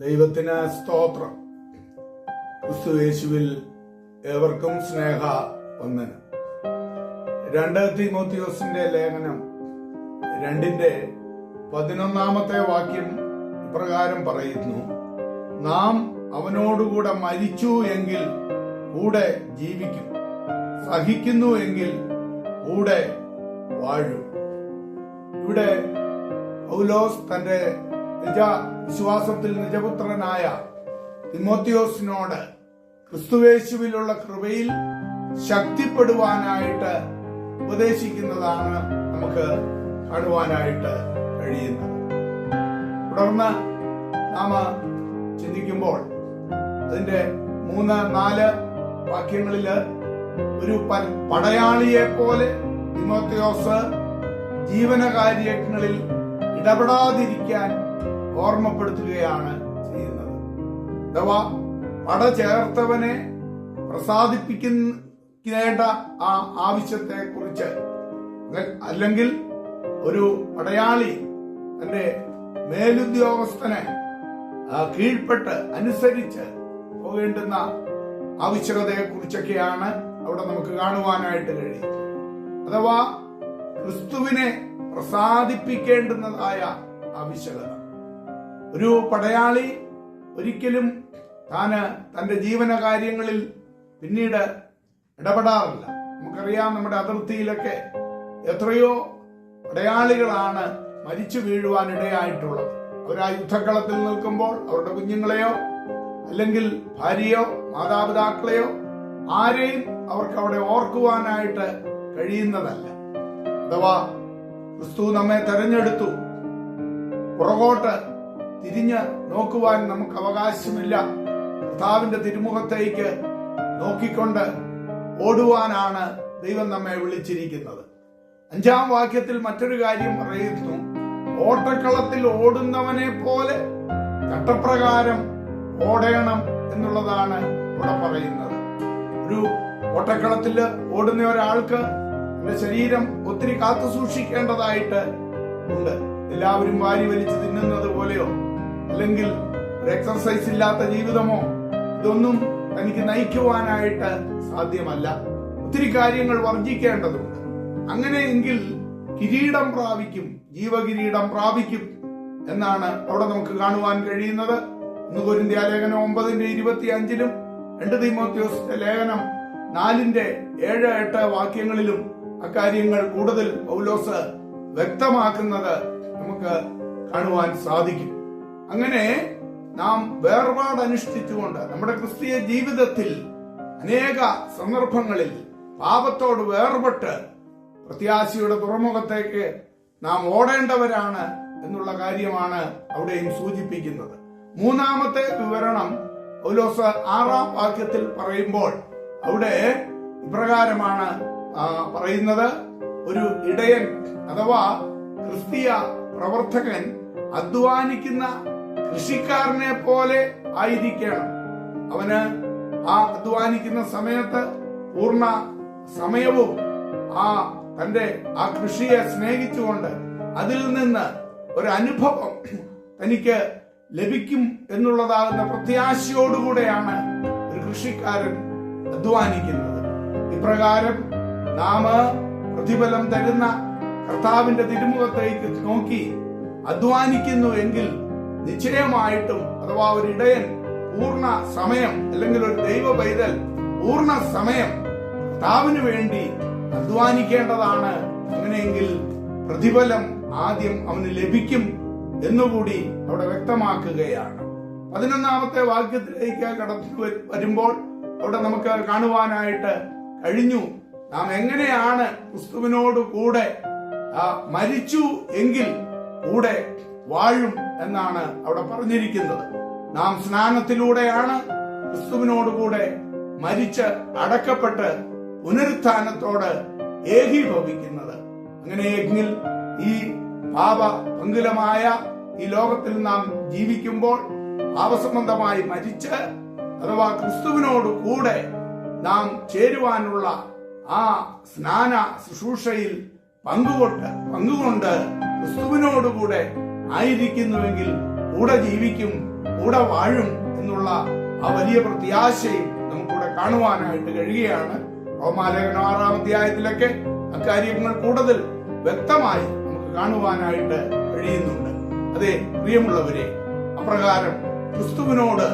ദൈവത്തിന് സ്തോത്രം. ക്രിസ്തുവേശുവിൽ ഏവർക്കും സ്നേഹ വന്ദനം. രണ്ട് തിമോത്തിയോസിന്റെ ലേഖനം രണ്ടിന്റെ പതിനൊന്നാമത്തെ വാക്യം ഇപ്രകാരം പറയുന്നു. നാം അവനോടുകൂടെ മരിച്ചു എങ്കിൽ കൂടെ ജീവിക്കും. സഹിക്കുന്നു എങ്കിൽ കൂടെ വാഴും. ഇവിടെ ഔലോസ് തന്റെ നിജ വിശ്വാസത്തിൽ നിജപുത്രനായ തിമോത്തിയോസിനോട് ക്രിസ്തുവേശുവിലുള്ള കൃപയിൽ ശക്തിപ്പെടുവാനായിട്ട് ഉപദേശിക്കുന്നതാണ് നമുക്ക് കാണുവാനായിട്ട് കഴിയുന്നത്. തുടർന്ന് നാം ചിന്തിക്കുമ്പോൾ അതിന്റെ മൂന്ന് നാല് വാക്യങ്ങളിൽ ഒരു പടയാളിയെ പോലെ തിമോത്തിയോസ് ജീവനകാര്യങ്ങളിൽ ഇടപെടാതിരിക്കാൻ ഓർമ്മപ്പെടുത്തുകയാണ് ചെയ്യുന്നത്. അഥവാ പട ചേർത്തവനെ പ്രസാദിപ്പിക്കേണ്ട ആ ആവശ്യത്തെ കുറിച്ച് അല്ലെങ്കിൽ ഒരു പടയാളി തന്റെ മേലുദ്യോഗസ്ഥനെ കീഴ്പ്പെട്ട് അനുസരിച്ച് പോകേണ്ടുന്ന ആവശ്യകതയെ കുറിച്ചൊക്കെയാണ് അവിടെ നമുക്ക് കാണുവാനായിട്ട് കഴിയും അഥവാ ക്രിസ്തുവിനെ പ്രസാദിപ്പിക്കേണ്ടുന്നതായ ആവശ്യകത. ഒരു പടയാളി ഒരിക്കലും താന് തന്റെ ജീവന കാര്യങ്ങളിൽ പിന്നീട് ഇടപെടാറില്ല. നമുക്കറിയാം നമ്മുടെ അതിർത്തിയിലൊക്കെ എത്രയോ പടയാളികളാണ് മരിച്ചു വീഴുവാൻ ഇടയായിട്ടുള്ളത്. അവർ ആ യുദ്ധക്കളത്തിൽ നിൽക്കുമ്പോൾ അവരുടെ കുഞ്ഞുങ്ങളെയോ അല്ലെങ്കിൽ ഭാര്യയോ മാതാപിതാക്കളെയോ ആരെയും അവർക്ക് അവിടെ ഓർക്കുവാനായിട്ട് കഴിയുന്നതല്ല. അഥവാ ക്രിസ്തു നമ്മെ തെരഞ്ഞെടുത്തു. പുറകോട്ട് തിരിഞ്ഞ് നോക്കുവാൻ നമുക്ക് അവകാശമില്ല. കർത്താവിന്റെ തിരുമുഖത്തേക്ക് നോക്കിക്കൊണ്ട് ഓടുവാനാണ് ദൈവം നമ്മെ വിളിച്ചിരിക്കുന്നത്. അഞ്ചാം വാക്യത്തിൽ മറ്റൊരു കാര്യം പറയുന്നു. ഓട്ടക്കളത്തിൽ ഓടുന്നവനെ പോലെ ചട്ടപ്രകാരം ഓടണം എന്നുള്ളതാണ് ഇവിടെ പറയുന്നത്. ഒരു ഓട്ടക്കളത്തിൽ ഓടുന്ന ഒരാൾക്ക് തന്റെ ശരീരം ഒത്തിരി കാത്തു സൂക്ഷിക്കേണ്ടതായിട്ട് ഉണ്ട്. എല്ലാവരും വാരി വലിച്ച് തിന്നുന്നത് പോലെയോ? അല്ലെങ്കിൽ ഒരു എക്സർസൈസ് ഇല്ലാത്ത ജീവിതമോ? ഇതൊന്നും തനിക്ക് നയിക്കുവാനായിട്ട് സാധ്യമല്ല. ഒത്തിരി കാര്യങ്ങൾ വർജിക്കേണ്ടതുണ്ട് അങ്ങനെയെങ്കിൽ കിരീടം പ്രാപിക്കും ജീവകിരീടം പ്രാപിക്കും എന്നാണ് അവിടെ നമുക്ക് കാണുവാൻ കഴിയുന്നത്. ഇന്ന് കൊരിന്ത്യ ലേഖനം ഒമ്പതിന്റെ ഇരുപത്തി അഞ്ചിലും രണ്ട് തീമോത്യോസിന്റെ ലേഖനം നാലിന്റെ ഏഴ് എട്ട് വാക്യങ്ങളിലും അക്കാര്യങ്ങൾ കൂടുതൽ പൗലോസ് വ്യക്തമാക്കുന്നത് നമുക്ക് കാണുവാൻ സാധിക്കും. അങ്ങനെ നാം വേർപാട് അനുഷ്ഠിച്ചുകൊണ്ട് നമ്മുടെ ക്രിസ്തീയ ജീവിതത്തിൽ അനേക സന്ദർഭങ്ങളിൽ പാപത്തോട് വേർപെട്ട് പ്രത്യാശയുടെ തുറമുഖത്തേക്ക് നാം ഓടേണ്ടവരാണ് എന്നുള്ള കാര്യമാണ് അവിടെയും സൂചിപ്പിക്കുന്നത്. മൂന്നാമത്തെ വിവരണം പൗലോസ് ആറാം വാക്യത്തിൽ പറയുമ്പോൾ അവിടെ ഇപ്രകാരമാണ് പറയുന്നത് ഒരു ഇടയൻ അഥവാ ക്രിസ്തീയ പ്രവർത്തകൻ അധ്വാനിക്കുന്ന കൃഷിക്കാരനെ പോലെ ആയിരിക്കണം. അവന് ആ അധ്വാനിക്കുന്ന സമയത്ത് പൂർണ സമയവും ആ തന്റെ ആ കൃഷിയെ സ്നേഹിച്ചുകൊണ്ട് അതിൽ നിന്ന് ഒരു അനുഭവം തനിക്ക് ലഭിക്കും എന്നുള്ളതാകുന്ന പ്രത്യാശയോടുകൂടെയാണ് ഒരു കൃഷിക്കാരൻ അധ്വാനിക്കുന്നത്. ഇപ്രകാരം നാം പ്രതിഫലം തരുന്ന കർത്താവിന്റെ തിരുമുഖത്തേക്ക് നോക്കി അധ്വാനിക്കുന്നു എങ്കിൽ നിശ്ചയമായിട്ടും അഥവാ ഒരു ഇടയൻ പൂർണ സമയം അല്ലെങ്കിൽ ഒരു ദൈവ പൈതൽ പൂർണ സമയം കർത്താവിന് വേണ്ടി അധ്വാനിക്കേണ്ടതാണ്. അങ്ങനെയെങ്കിൽ പ്രതിഫലം ആദ്യം അവന് ലഭിക്കും എന്നുകൂടി അവിടെ വ്യക്തമാക്കുകയാണ്. പതിനൊന്നാമത്തെ വാക്യത്തിലേക്ക് കടന്നു വരുമ്പോൾ അവിടെ നമുക്ക് കാണുവാനായിട്ട് കഴിഞ്ഞു. നാം എങ്ങനെയാണ് ക്രിസ്തുവിനോട് കൂടെ മരിച്ചു എങ്കിൽ കൂടെ വാഴും എന്നാണ് അവിടെ പറഞ്ഞിരിക്കുന്നത്. നാം സ്നാനത്തിലൂടെയാണ് ക്രിസ്തുവിനോട് കൂടെ മരിച്ച് അടക്കപ്പെട്ട് പുനരുത്ഥാനത്തോട് ഏകീഭവിക്കുന്നത്. അങ്ങനെയെങ്കിൽ ഈ പാപ പങ്കുലമായ ഈ ലോകത്തിൽ നാം ജീവിക്കുമ്പോൾ പാപസംബന്ധമായി മരിച്ച് അഥവാ ക്രിസ്തുവിനോട് കൂടെ നാം ചേരുവാനുള്ള ആ സ്നാന ശുശ്രൂഷയിൽ പങ്കുകൊണ്ട് പങ്കുകൊണ്ട് ക്രിസ്തുവിനോടുകൂടെ ആയിരിക്കുന്നുവെങ്കിൽ കൂടെ ജീവിക്കും കൂടെ വാഴും എന്നുള്ള ആ വലിയ പ്രത്യാശയും നമുക്കിവിടെ കാണുവാനായിട്ട് കഴിയുകയാണ്. റോമാലേഖനം ആറാം അധ്യായത്തിലൊക്കെ അക്കാര്യങ്ങൾ കൂടുതൽ വ്യക്തമായി നമുക്ക് കാണുവാനായിട്ട് കഴിയുന്നുണ്ട്. അതെ പ്രിയമുള്ളവരെ അപ്രകാരം ക്രിസ്തുവിനോട്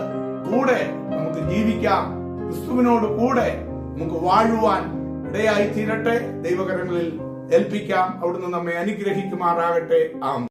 കൂടെ നമുക്ക് ജീവിക്കാം. ക്രിസ്തുവിനോട് കൂടെ നമുക്ക് വാഴുവാൻ ഇടയായി തീരട്ടെ ദൈവകരങ്ങളിൽ ഏൽപ്പിക്കാം. അവിടുന്ന് നമ്മെ അനുഗ്രഹിക്കുമാറാകട്ടെ. ആം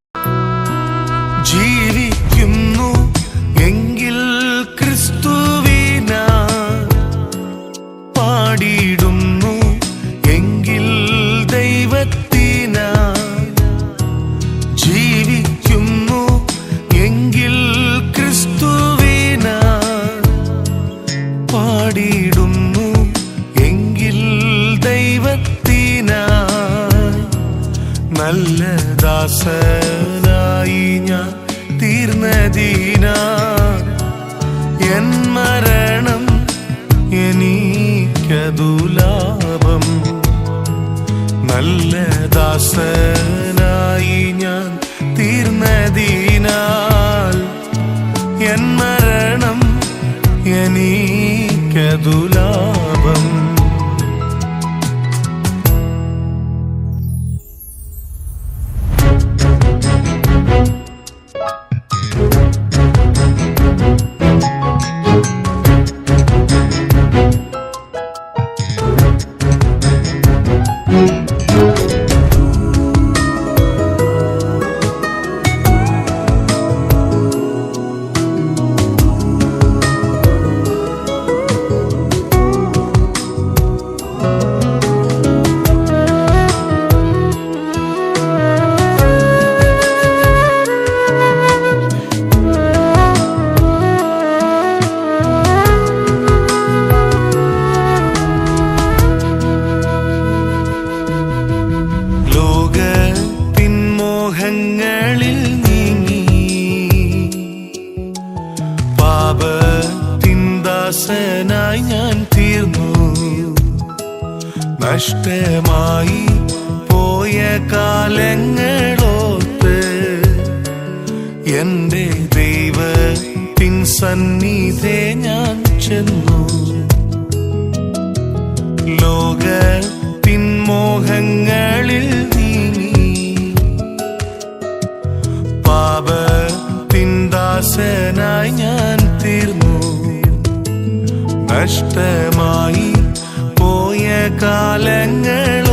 നല്ല ദാസനായി ഞാൻ തീർന്നതീന എൻ മരണം എനിക്കതു ലാഭം. നല്ല ദാസനായി ഞാൻ തീർന്നതീനാൽ എൻ മരണം മോഹങ്ങളിൽ നീങ്ങി. പാപത്തിന്ദാസനായി ഞാൻ തീർന്നു. നഷ്ടമായി പോയ കാലങ്ങളോത്ത് എന്റെ ദൈവത്തിൻ സന്നിധേ ഞാൻ ചെന്നു. ലോകത്തിൻ മോഹങ്ങളിൽ ഞാൻ തീർന്നു. നഷ്ടമായി പോയ കാലങ്ങൾ